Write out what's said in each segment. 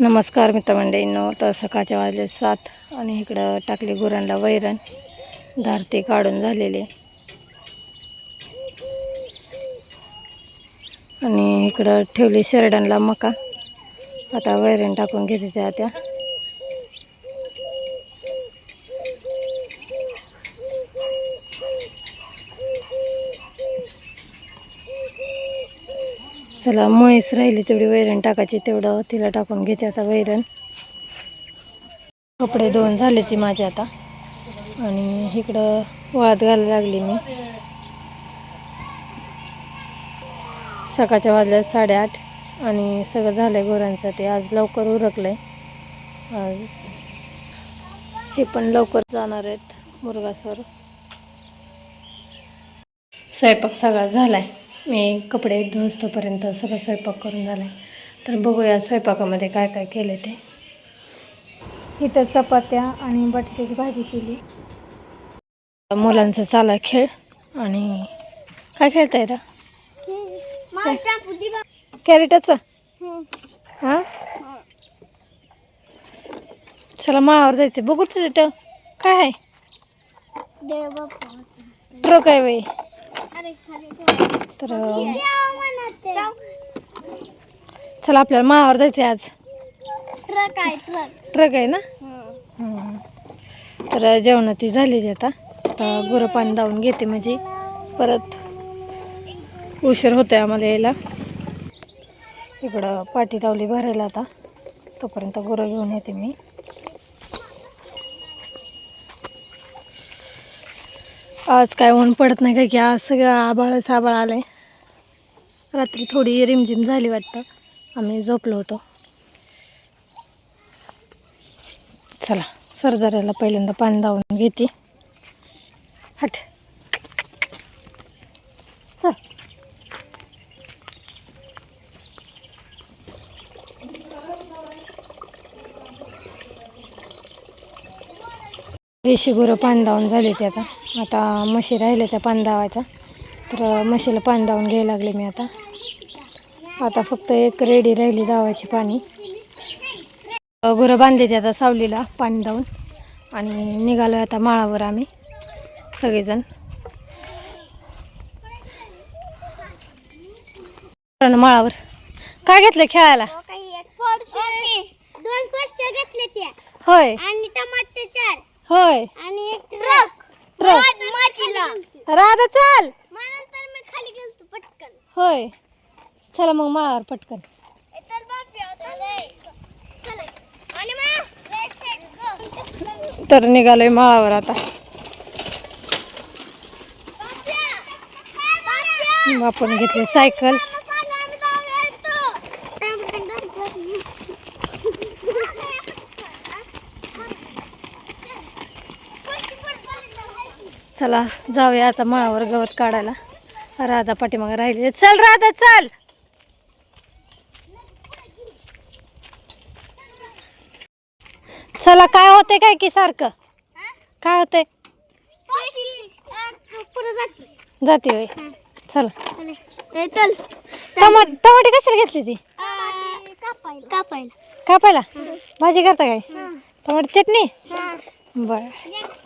नमस्कार मित्रमंडळींनो तर सकाळच्या वाजले सात आणि इकडं टाकली गुरांना वैरण. धारते काढून झालेले. आणि इकडं ठेवली शेरडांना मका. आता वैरण टाकून घेते त्या त्या. चला म्हैस राहिली तेवढी वैरण टाकायची तेवढं तिला टाकून घेते आता वैरण. कपडे दोन झाले ती माझे आता. आणि इकडं वाद घालायला लागली मी. सकाळच्या वाजल्या साडेआठ आणि सगळं झालं आहे गोरांचं. ते आज लवकर उरकलं आहे आज हे पण लवकर जाणार आहेत मुरगासवर स्वयंपाक सगळा झाला आहे मी कपडे धुसतोपर्यंत सगळं स्वयंपाक करून झाला आहे तर बघूया स्वयंपाकामध्ये काय काय केलं ते. इथं चपात्या आणि बटाट्याची भाजी केली. मुलांचा चाला खेळ आणि काय खेळताय रा? कॅरेटाचा? हां? चला माळावर जायचं बघू तुझं काय आहे? ट्रक आहे बाई. तर चला. आपल्याला माळावर जायचं आज. ट्रक आहे ट्रक. ट्रक आहे ना. तर जेवण ती झालेली आता. आता गुरं पाणी दावून घेते म्हणजे परत उशीर होतोय आम्हाला यायला. इकडं पाठी लावली भरायला आता. तोपर्यंत गुरं घेऊन येते मी. आज काय ऊन पडत नाही काय की आज सगळं आबाळच आलं आहे रात्री थोडी रिमझिम झाली वाटतं. आम्ही झोपलो होतो. चला सरदाराला पहिल्यांदा पाणी धावून घेते. हट. चल. देशी गुरं पाणी दावून झाले ते आता. आता म्हशी राहिले त्या पाणी दावायच्या तर म्हशीला पाणी दावून घ्यायला लागले मी आता. आता फक्त एक रेडी राहिली दावायची पाणी. गुरं बांधले ते आता सावलीला पाणी दावून. आणि निघालो आता माळावर आम्ही सगळेजण. माळावर. काय घेतलं खेळायला? दोन फरशा घेतले त्या. होय. आणि टमाटे चार. होय. आणि एक ट्रक. ट्रक. मातीला राधा चाल. नंतर मी खाली गेलतो पटकन. होय. चला मग माळावर पटकन. चल बाप्या, चल. आणि मग. तर निघालोय माळावर आता. बाप्या, बाप्या. आपण घेतले सायकल मग सांगा, आम्ही जाऊया इथं. चला जाऊया आता माळावर गवत काढायला. राधा पाठीमागे राहिली चल राधा चल! चला काय होते काय की सारखं? काय पुढे जाते होय. चला. टमाट टमाटे कशाला घेतली ती? कापायला. कापायला कापायला भाजी करता काय? टमाटे चटणी? बर.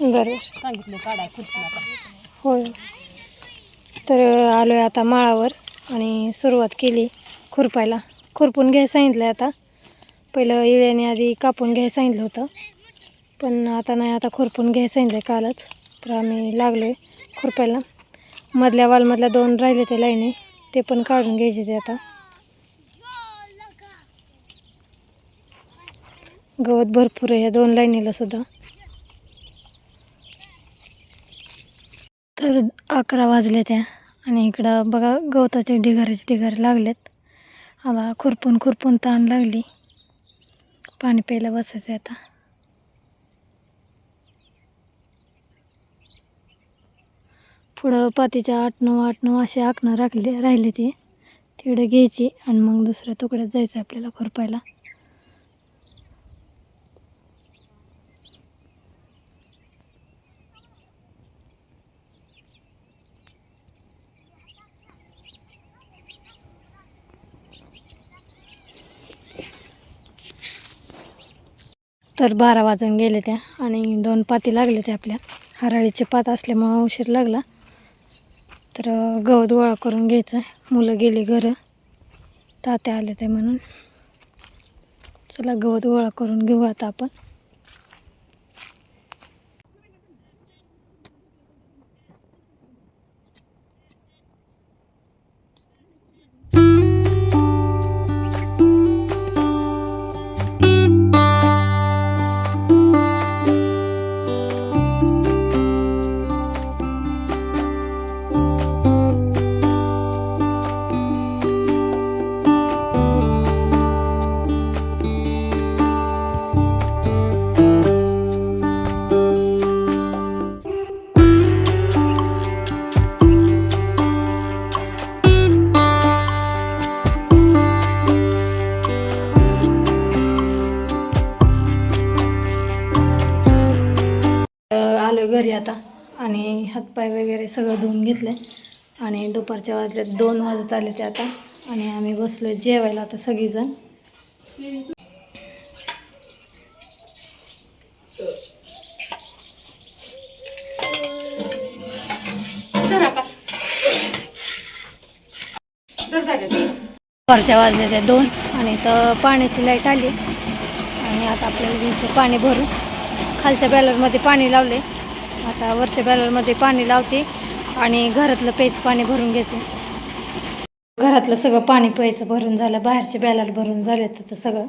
बरोबर सांगितलं काढा खुर्ची आता होय. तर आलो आहे आता माळावर आणि सुरुवात केली खुरपायला. खुरपून घ्यायला सांगितलं आता. पहिलं इळ्याने आधी कापून घ्यायला सांगितलं होतं. पण आता नाही आता खुरपून घ्यायला सांगितलं कालच. तर आम्ही लागलो आहे खुरपायला. मधल्या वालमधल्या दोन राहिले ते लाईने. ते पण काढून घ्यायचे ते आता. गवत भरपूर आहे या दोन लाईनीला सुद्धा. तर अकरा वाजले त्या. आणि इकडं बघा गवताचे ढिगारीचे ढिगारे लागलेत. आता खुरपून खुरपून ताण लागली. पाणी प्यायला बसायचं आहे आता. पुढं पातीच्या आठ नऊ आठ नऊ असे आखणं राखले राहिले ते. तेवढं घ्यायची आणि मग दुसऱ्या तुकड्यात जायचं आपल्याला खुरपायला. तर बारा वाजून गेले त्या आणि दोन पाती लागले त्या आपल्या. हराळीचे पात असल्यामुळं उशीर लागला. तर गवत गोळा करून घ्यायचं मुलं गेली घरं. तात्या आले ते म्हणून. चला गवत गोळा करून घेऊ आता आपण. सगळं धुवून घेतलं आणि दुपारच्या वाजल्यात दोन वाजत आले ते आता. आणि आम्ही बसलो जेवायला आता सगळीजण. दुपारच्या वाजले ते दोन. आणि तर पाण्याची लाइट आली. आणि आता आपल्याला घ्यायचं पाणी भरून. खालच्या बॅलरमध्ये पाणी लावले आता वरच्या बॅलरमध्ये पाणी लावते. आणि घरातलं प्यायचं पाणी भरून घेते. घरातलं सगळं पाणी प्यायचं भरून झालं. बाहेरचे बॅलर भरून झाले त्याचं सगळं.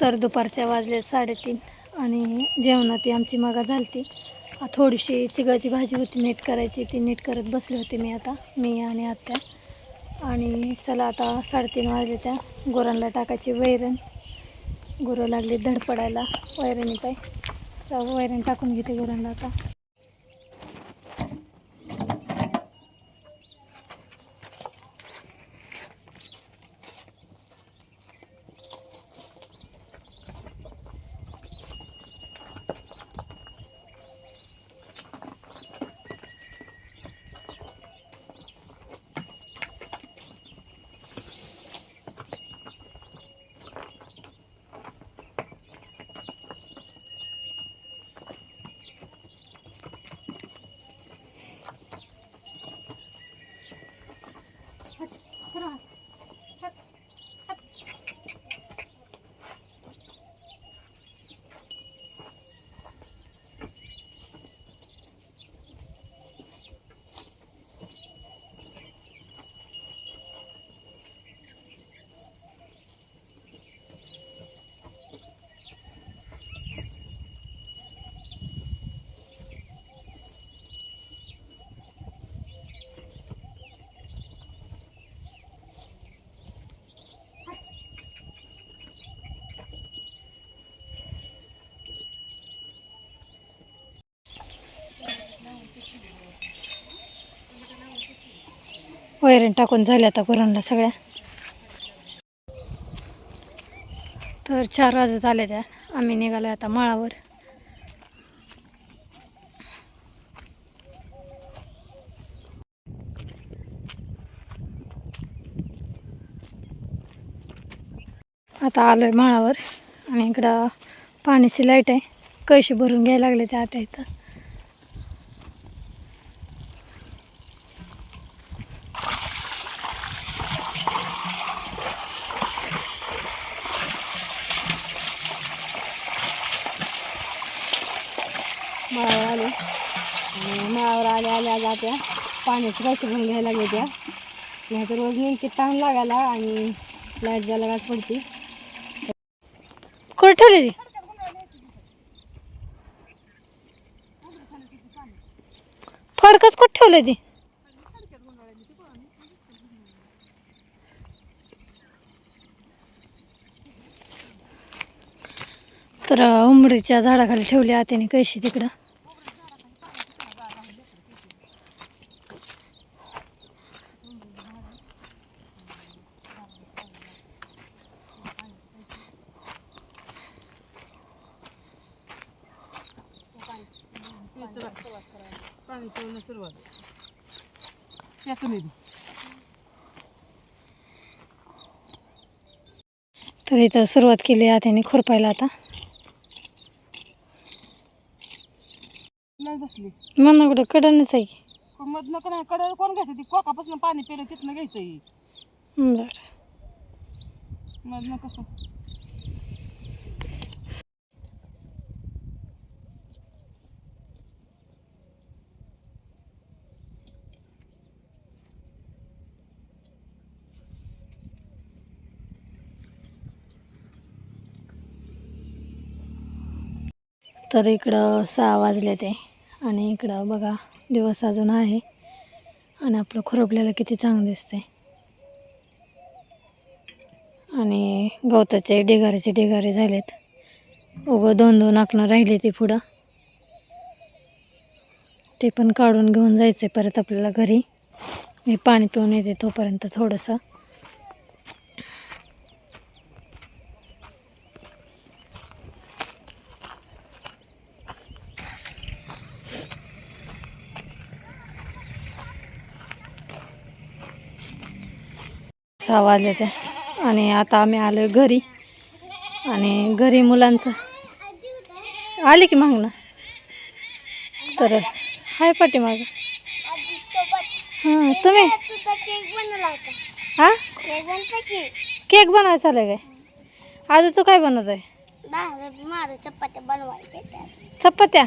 तर दुपारच्या वाजले साडेतीन आणि जेवणात ती आमची मगा झालती. थोडीशी चिगळाची भाजी होती नीट करायची. ती नीट करत बसले होते मी आता मी आणि आत्या. आणि चला आता साडेतीन वाजले त्या गुरांना टाकायची वैरण. गुरं लागली धडपडायला. वैरणी काय तर वैरण टाकून घेते गुरांना आता. वैरण टाकून झाल्या आता गुरांना सगळ्या. तर चार वाजत आले त्या. आम्ही निघालो आता माळावर. आता आलोय माळावर आणि इकडं पाण्याची लाइट आहे. कळशी भरून घ्यायला लागले त्या आता इथं माळावर आले आणि माळावर आल्या आल्या जात्या पाण्याची कळशी भरून घ्यायला लागले त्या. नाही तर रोज नेमकी ताण लागायला आणि लाइट जायला गाठ पडते. ठेवलेली फडकच कुठं ठेवलं ती? तर उमरीच्या झाडाखाली ठेवली आत्याने कशी तिकडं? पाणी पिऊन सुरुवात या तुम्ही तर इथं सुरुवात केली आत्याने खुरपायला आता. नाही बसली मनाकडं कडनच आहे. मधनं मध नको नाही कडे कोण घ्यायचं ती कोकापासून पाणी पिलं तिथनं घ्यायचं बरं मध कसं? तर इकडं सहा वाजले ते. आणि इकडं बघा दिवस अजून आहे. आणि आपलं खुरपलेलं किती चांगलं दिसते आणि गवताचे ढिगारीचे ढिगारे झालेत. उगं दोन दोन आकणं राहिले ते पुढं. ते पण काढून घेऊन जायचं परत आपल्याला घरी. मी पाणी पिऊन येते तोपर्यंत थोडंसं. सहा वाजल्याचे आणि आता आम्ही आलो घरी. आणि घरी मुलांचं. आले की मागणं? तर हाय पाठीमाग. हां तुम्ही? केक हां? केक बनवायचा आलं काय? आज तू काय बनवत आहे चपात्या?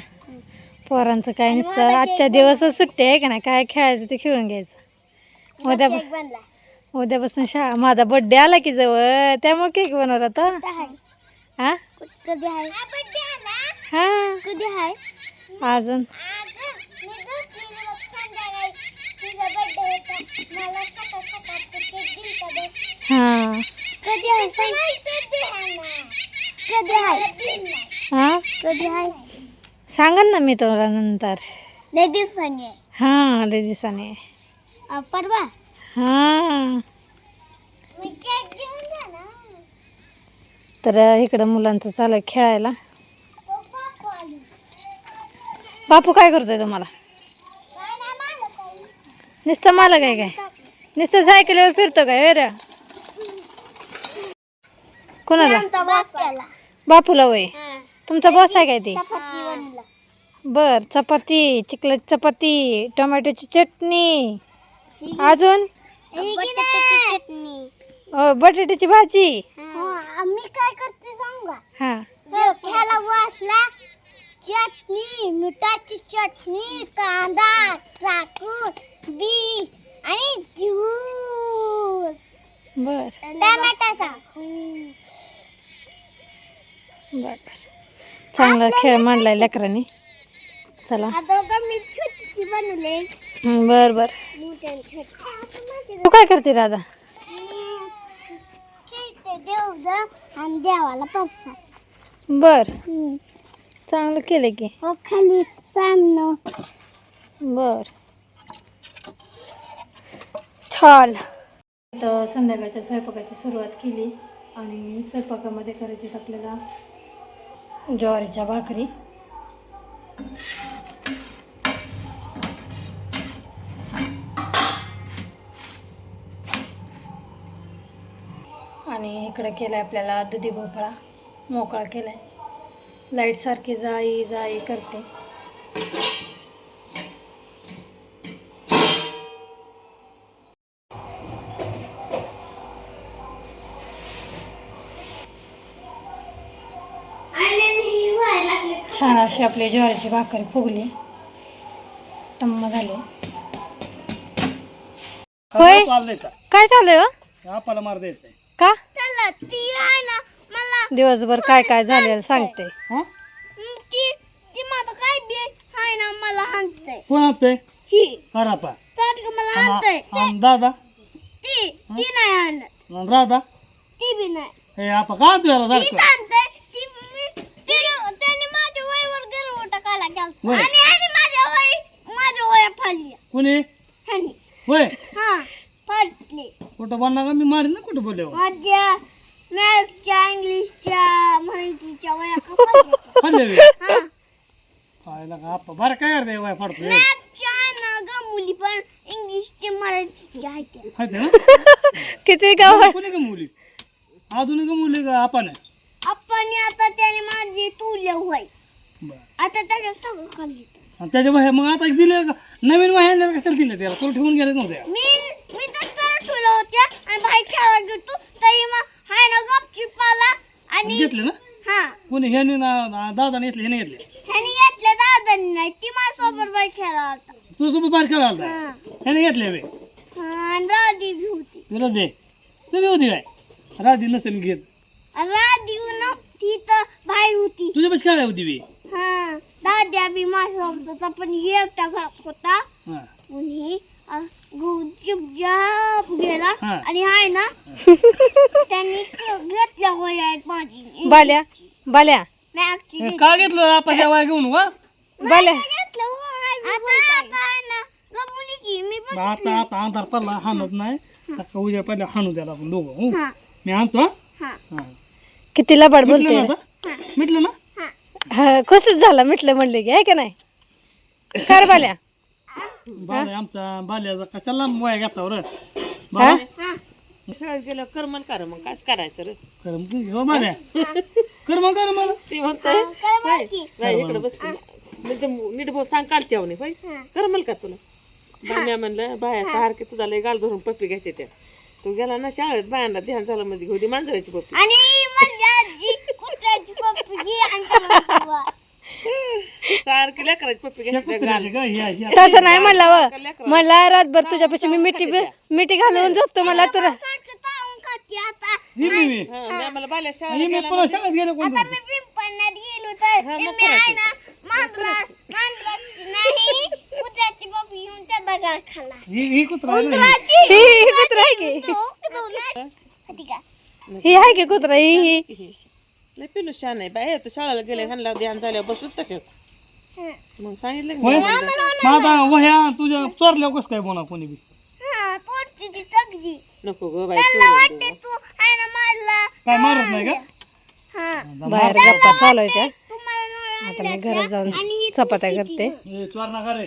पोरांचं काय नसतं आजच्या दिवस सुट्टी आहे का नाही? काय खेळायचं ते खेळून घ्यायचं. उद्या केक उद्यापासून शाळा माझा बड्डे आला की जवळ. त्यामुळे केक बनवला हां कधी आहे? हां कधी आहे? अजून? हां. कधी आहे? कधी आहे? हां? कधी आहे? सांगा ना मी तुला नंतर. लय दिवसांनी हां लय दिवसाने अ, परवा? हां तर इकडं मुलांचं चालू आहे खेळायला. बापू काय करतोय तुम्हाला? नुसतं मला काय काय? नुसतं सायकलीवर फिरतो काय वेर कोणाला? बापूला वय तुमचा बॉस आहे काय ते? बर चपाती चिकलाची चपाती टोमॅटोची चटणी. अजून? बटाट्याची चटणी. अ, बटाट्याची भाजी. मी काय करते सांगा हा. ह्याला वासला चटणी मिठाची चटणी कांदा टाकून बीज आणि ज्यूस. बर. टमाटाचा बर. चांगला खेळ मांडलाय लेकरांनी. चला. आता मी छोटीशी बनवले. बर बर. तू काय करते राधा? आणि देवाला प्रसाद बर. चांगलं केलं की. हो खाली सामनं बर. छान. तर संध्याकाळच्या स्वयंपाकाची सुरुवात केली आणि स्वयंपाकामध्ये करायचे आपल्याला ज्वारीच्या भाकरी आणि इकडं केलं आहे आपल्याला दुधी भोपळा. मोकळा केला आहे लाइट सारखी जाई जाई करते. छान अशी आपली ज्वारीची भाकरी फुगली. टम्म झाले. होय चाललंय काय चालू आहे हो? आपल्याला मार द्यायचंय. ती आहे ना मला दिवसभर काय काय झालेलं सांगते हा? ती ती माझं काय बी हाय ना मला हाणतंय कोण आणते ही. करापा सारखं मला आणि दादा? ती ती नाही हाणत. आणि राधा? ती बी नाही. हे आपा का तुला मी सारखं हाणतंय ती मी त्याने त्याने माझ्या वयावर गर्व टाकायला गेला वय. आणि ह्याने माझ्या वय माझ्या वया फाडल्या. कोणी? ह्याने. होय हा फाडले. कुठं बनणार का? मी मारीन ना कुठं बोलले माझ्या मॅथच्या इंग्लिशच्या माहितीच्या वया कसा खाल्ले हा. काय लागा आपा बरं काय करते? वाय फाडतोय. मॅथच्या ना पण इंग्लिशचे मराठीचे आहेत खाते ना? किती गाव कोणी का मुली? अजून का मुली का आपण आपण आता त्याने माझी तुले होय बरं. आता त्याच्या सगळं खाल्ली आणि त्याच्या वह्या मग आता दिले का? नवीन आणल्या कशाला दिले त्याला? तो ठेवून गेले नव्हत्या मी मी तर ठेवल्या होत्या आणि बाहेर खेळायला गेलो तरी मग हाय ना गपचिप आला आणि घेतले ना हा कोणी ह्याने ना दादाने घेतले ह्याने घेतले ह्याने घेतले दादांनी नाही ती माझ्यासोबत बाहेर खेळायला होता तू सोबत बाहेर खेळायला आलता. हा. ह्याने घेतले हा, आणि राधी बी होती तुला दे तुम्ही होती काय राधी नसेल घेत राधी न ती तर बाहेर होती तुझ्या पैसे खेळायला होती बी हा दाद्या बी माझ्यासोबत होता पण ही एकटा घाप होता हा अ, चुपचाप गेला हा. आणि हाय ना त्यांनी होया आहेत माझी बाल्या बाल्या. का घेतलं आपण वया घेऊन वा? बाल्या. घेतलं हो, हाय, आता आता आहे ना. गमुली की मी पण आता आता अंधार पडला हाणत नाही. सकाळ उद्या पहिल्या हाणू द्याला आपण दोघं हो? हा. मी आणतो हा? हा. हा. किती लबाड मिटलं बोलते? ना आता? मिटलं ना? हा. हा खुशच झाला म्हटलं म्हणले की आहे का नाही? कर बाल्या. बाल्या आमचा बाल्याचा कशाला वया घेतला बरं? बाल्या हा. शाळेत गेलं करमन कर मग काय करायचं रे. कर कर कर मला. ते म्हणतोय इकडे बस म्हणजे नीट भाऊ सांग कालच्या म्हणे होय करमल का तुला? बाण्या म्हणलं बाया सारखे तुझा लय गाल धरून पप्पी घ्यायचे त्या. तू गेला ना शाळेत बायांना ध्यान झालं म्हणजे घेऊ दे मांजराची पप्पी. आणि माझी आजी कुत्र्याची पप्पी आणि त्याला बुवा. सारखी लेकराची पप्पी गाल तसं नाही म्हणला व. म्हणला रातभर तुझ्यापाशी मी मिठी मिठी घालून झोपतो मला तुला सारखं चावून खाते आता. ही मी मी. हा, मी आम्हाला बाल्या ही शाळेत मी पुन्हा शाळेत गेलो कोण आता मी पिंपळण्यात गेलो तर. हा, मग मी आहे ना मांजरा मांजराची नाही कुत्र्याची पप्पी घेऊन त्या दगड खाल्ला ही ही कुत्रा आहे ना? ही ही कुत्रा आहे की? होती का ही? आहे. की कुत्रा? ही ही पिलू शान आहे. बाय तू शाळेला गेले ह्यांना ध्यान झाल्यावर बसूच तसेच मग सांगितलं की नाही? वह्या तुझ्या चोरल्यावर कसं काय बोला कोणी बी? हा तोडती ती सगळी. नको ग बाई त्यांना चोरून वाटते देऊ. तू आहे ना मारला. काय मारत नाही का? हा. बाहेर गप्पा चालू आहे त्या तुम्हाला नळ आता मी घरात जाऊन चपात्या करते. हे चोर नका रे.